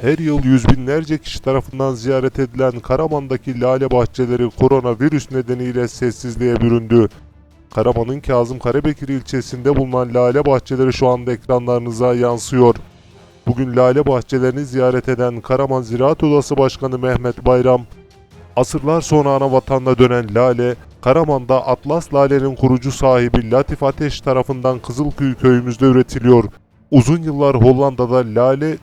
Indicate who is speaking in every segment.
Speaker 1: Her yıl yüz binlerce kişi tarafından ziyaret edilen Karaman'daki lale bahçeleri koronavirüs nedeniyle sessizliğe büründü. Karaman'ın Kazım Karabekir ilçesinde bulunan lale bahçeleri şu anda ekranlarınıza yansıyor. Bugün lale bahçelerini ziyaret eden Karaman Ziraat Odası Başkanı Mehmet Bayram, asırlar sonra ana vatanına dönen lale, Karaman'da Atlas Lale'nin kurucu sahibi Latif Ateş tarafından Kızılkuyu köyümüzde üretiliyor. Uzun yıllar Hollanda'da lale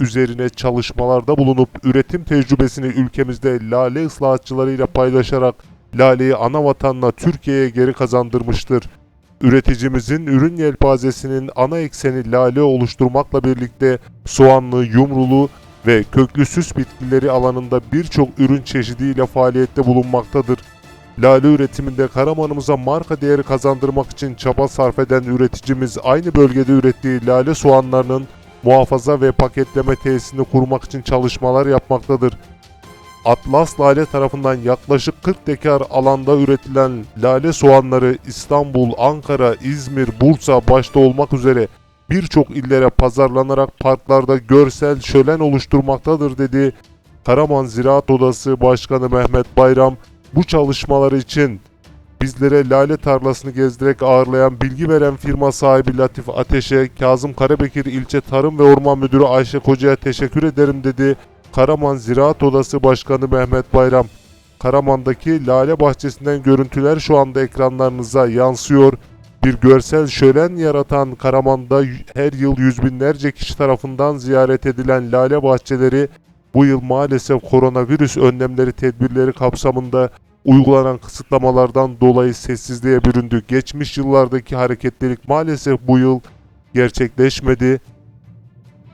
Speaker 1: üzerine çalışmalarda bulunup üretim tecrübesini ülkemizde lale ıslahatçılarıyla paylaşarak laleyi ana vatanına Türkiye'ye geri kazandırmıştır. Üreticimizin ürün yelpazesinin ana ekseni lale oluşturmakla birlikte soğanlı, yumrulu ve köklü süs bitkileri alanında birçok ürün çeşidiyle faaliyette bulunmaktadır. Lale üretiminde Karaman'ımıza marka değeri kazandırmak için çaba sarf eden üreticimiz aynı bölgede ürettiği lale soğanlarının muhafaza ve paketleme tesisini kurmak için çalışmalar yapmaktadır. Atlas Lale tarafından yaklaşık 40 dekar alanda üretilen lale soğanları İstanbul, Ankara, İzmir, Bursa başta olmak üzere birçok illere pazarlanarak parklarda görsel şölen oluşturmaktadır dedi Karaman Ziraat Odası Başkanı Mehmet Bayram. Bu çalışmalar için bizlere lale tarlasını gezdirerek ağırlayan bilgi veren firma sahibi Latif Ateş'e, Kazım Karabekir İlçe Tarım ve Orman Müdürü Ayşe Koca'ya teşekkür ederim dedi. Karaman Ziraat Odası Başkanı Mehmet Bayram. Karaman'daki lale bahçesinden görüntüler şu anda ekranlarınıza yansıyor. Bir görsel şölen yaratan Karaman'da her yıl yüz binlerce kişi tarafından ziyaret edilen lale bahçeleri bu yıl maalesef koronavirüs önlemleri tedbirleri kapsamında uygulanan kısıtlamalardan dolayı sessizliğe büründü. Geçmiş yıllardaki hareketlilik maalesef bu yıl gerçekleşmedi.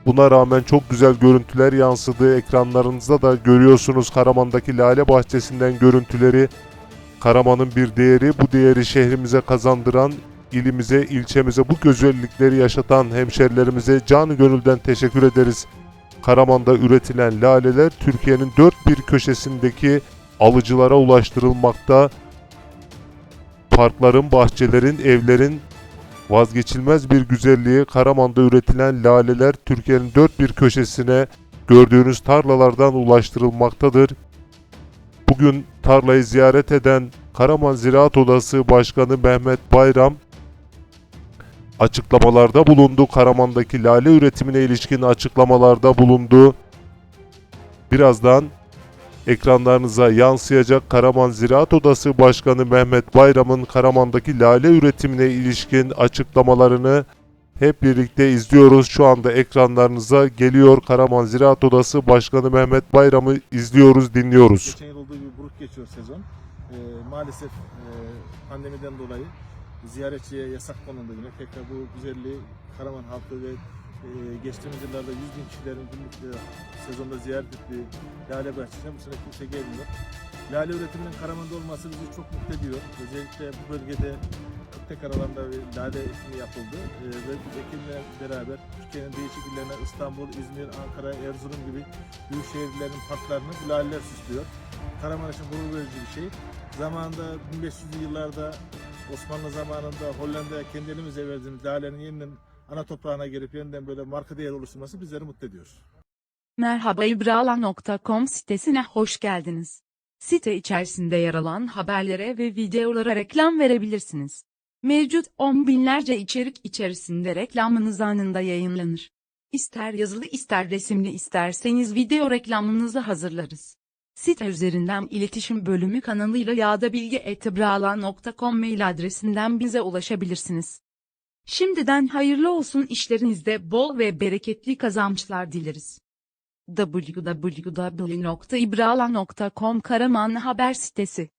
Speaker 1: Buna rağmen çok güzel görüntüler yansıdı. Ekranlarınızda da görüyorsunuz Karaman'daki Lale Bahçesi'nden görüntüleri. Karaman'ın bir değeri, bu değeri şehrimize kazandıran, ilimize, ilçemize bu güzellikleri yaşatan hemşerilerimize canı gönülden teşekkür ederiz. Karaman'da üretilen laleler Türkiye'nin dört bir köşesindeki alıcılara ulaştırılmakta. Parkların, bahçelerin, evlerin vazgeçilmez bir güzelliği Karaman'da üretilen laleler Türkiye'nin dört bir köşesine gördüğünüz tarlalardan ulaştırılmaktadır. Bugün tarlayı ziyaret eden Karaman Ziraat Odası Başkanı Mehmet Bayram açıklamalarda bulundu. Karaman'daki lale üretimine ilişkin açıklamalarda bulundu. Birazdan ekranlarınıza yansıyacak Karaman Ziraat Odası Başkanı Mehmet Bayram'ın Karaman'daki lale üretimine ilişkin açıklamalarını hep birlikte izliyoruz. Şu anda ekranlarınıza geliyor Karaman Ziraat Odası Başkanı Mehmet Bayram'ı izliyoruz, dinliyoruz.
Speaker 2: Geçen yıl olduğu gibi buruk geçiyor sezon. Ee, maalesef e, pandemiden dolayı ziyaretçiye yasak konuldu yine. Tekrar bu güzelliği Karaman halkı ve geçtiğimiz yıllarda 100 bin kişilerin günlük e, sezonda ziyaret ettiği Lale Bahçesi'ne bu sene kimse gelmiyor. Lale üretiminin Karaman'da olması bizi çok mutlu ediyor. Özellikle bu bölgede 40 dekar alanda bir lale ekimi yapıldı. E, ve bu ekimle beraber Türkiye'nin değişik illerine İstanbul, İzmir, Ankara, Erzurum gibi büyük şehirlerin parklarını bu laleler süslüyor. Karaman için gurur verici bir şey. Zamanında 1500'lü yıllarda Osmanlı zamanında Hollanda'ya kendi elimizle verdiğimiz lalenin yeniden ana toprağına gelip yeniden böyle marka değer oluşturması bizleri mutlu ediyor.
Speaker 3: Merhaba ibrala.com sitesine hoş geldiniz. Site içerisinde yer alan haberlere ve videolara reklam verebilirsiniz. Mevcut on binlerce içerik içerisinde reklamınız anında yayınlanır. İster yazılı ister resimli isterseniz video reklamınızı hazırlarız. Site üzerinden iletişim bölümü kanalıyla ya da bilgi.ibrala.com mail adresinden bize ulaşabilirsiniz. Şimdiden hayırlı olsun işlerinizde bol ve bereketli kazançlar dileriz. www.ibrala.com Karaman Haber Sitesi